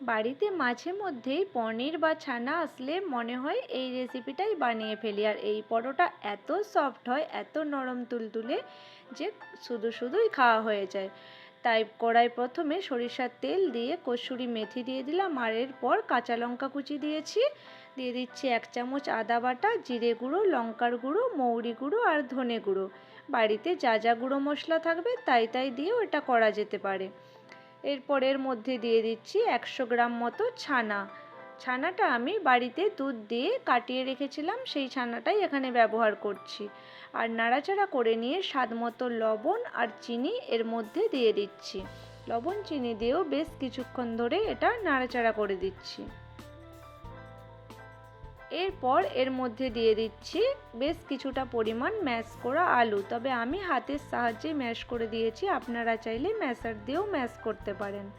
বাড়িতে মাঝে মধ্যেই পনির বা ছানা আসলে মনে হয় এই রেসিপিটাই বানিয়ে ফেলি। আর এই পরোটা এত সফট হয়, এত নরম তুলতুলে যে শুধু শুধুই খাওয়া হয়ে যায়। তাই কড়াই প্রথমে সরিষার তেল দিয়ে কসুরি মেথি দিয়ে দিলাম। আর এরপর কাঁচা লঙ্কা কুচি দিয়েছি। দিয়ে দিচ্ছি এক চামচ আদা বাটা, জিরে গুঁড়ো, লঙ্কার গুঁড়ো, মৌরি গুঁড়ো আর ধনে গুঁড়ো। বাড়িতে যা যা গুঁড়ো মশলা থাকবে তাই তাই দিয়েও এটা করা যেতে পারে। এরপর এর মধ্যে দিয়ে দিচ্ছি একশো গ্রাম মতো ছানা। ছানাটা আমি বাড়িতে দুধ দিয়ে কাটিয়ে রেখেছিলাম, সেই ছানাটাই এখানে ব্যবহার করছি। আর নাড়াচাড়া করে নিয়ে স্বাদ মতো লবণ আর চিনি এর মধ্যে দিয়ে দিচ্ছি। লবণ, চিনি দিয়েও বেশ কিছুক্ষণ ধরে এটা নাড়াচাড়া করে দিচ্ছি। এরপর এর মধ্যে দিয়ে দিচ্ছি বেশ কিছুটা পরিমাণ ম্যাশ করা আলু। তবে আমি হাতের সাহায্যে ম্যাশ করে দিয়েছি, আপনারা চাইলে ম্যাশার দিয়েও ম্যাশ করতে পারেন।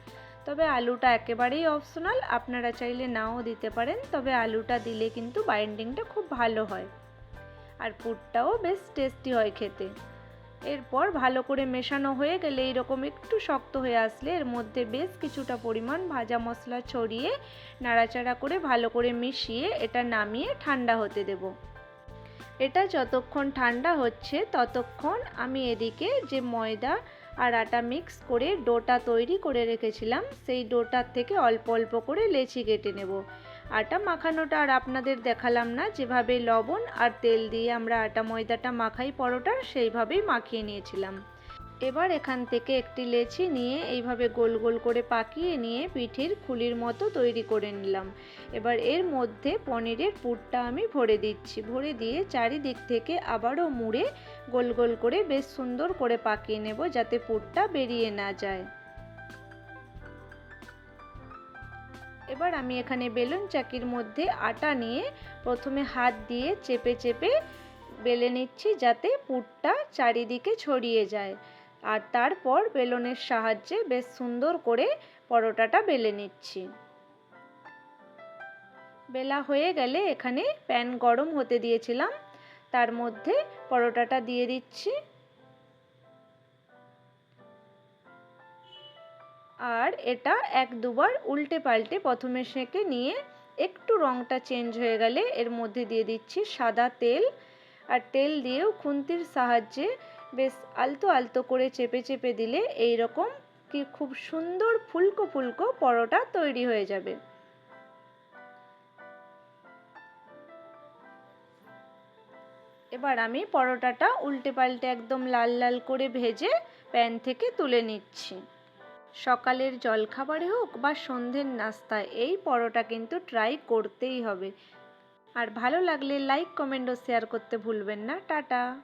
তবে আলুটা একেবারেই অপশনাল আপনারা চাইলে নাও দিতে পারেন, তবে আলুটা দিলে কিন্তু বাইন্ডিংটা খুব ভালো হয়। আর পুরটাও বেশ টেস্টি হয় খেতে। এরপর ভালো করে মেশানো হয়ে গেলে এইরকম একটু শক্ত হয়ে আসলে এর মধ্যে বেশ কিছুটা পরিমাণ ভাজা মশলা ছড়িয়ে নাড়াচাড়া করে ভালো করে মিশিয়ে এটা নামিয়ে ঠান্ডা হতে দেব। এটা যতক্ষণ ঠান্ডা হচ্ছে ততক্ষণ আমি এদিকে যে ময়দা আর আটা মিক্স করে ডোটা তৈরি করে রেখেছিলাম, সেই ডোটার থেকে অল্প অল্প করে লেচি কেটে নেব। আটা মাখানোটা আর আপনাদের দেখালাম না। যেভাবে লবণ আর তেল দিয়ে আমরা আটা ময়দাটা মাখাই পরোটার, সেইভাবেই মাখিয়ে নিয়েছিলাম। এবার এখান থেকে একটি লেচি নিয়ে এইভাবে গোল গোল করে পাকিয়ে নিয়ে পিঠের খুলির মতো তৈরি করে নিলাম। এবার এর মধ্যে পনিরের পুরটা আমি ভরে দিচ্ছি। ভরে দিয়ে চারিদিক থেকে আবারও মুড়ে গোল গোল করে বেশ সুন্দর করে পাকিয়ে নেব যাতে পুরটা বেরিয়ে না যায়। এবার আমি এখানে বেলুন চাকির মধ্যে আটা নিয়ে প্রথমে হাত দিয়ে চেপে চেপে বেলে নিচ্ছি যাতে পুরটা চারিদিকে ছড়িয়ে যায়। আর তারপর বেলনের সাহায্যে বেশ সুন্দর করে পরোটাটা বেলে নিচ্ছি। বেলা হয়ে গেলে এখানে প্যান গরম হতে দিয়েছিলাম। তার মধ্যে পরোটাটা দিয়ে দিচ্ছি। আর এটা এক দুবার উল্টে পাল্টে প্রথমে সেঁকে নিয়ে একটু রঙটা চেঞ্জ হয়ে গেলে এর মধ্যে দিয়ে দিচ্ছি সাদা তেল আর তেল দিয়েও খুন্তির সাহায্যে বেশ আলতো আলতো করে চেপে চেপে দিলে এই রকম কি খুব সুন্দর ফুলকো ফুলকো পরোটা তৈরি হয়ে যাবে। এবার আমি পরোটাটা উল্টে পাল্টে একদম লাল লাল করে ভেজে প্যান থেকে তুলে নিচ্ছি। সকালের জলখাবারে হোক বা সন্ধ্যের নাস্তায়, এই পরোটা কিন্তু ট্রাই করতেই হবে। আর ভালো লাগলে লাইক কমেন্ট ও শেয়ার করতে ভুলবেন না। টাটা!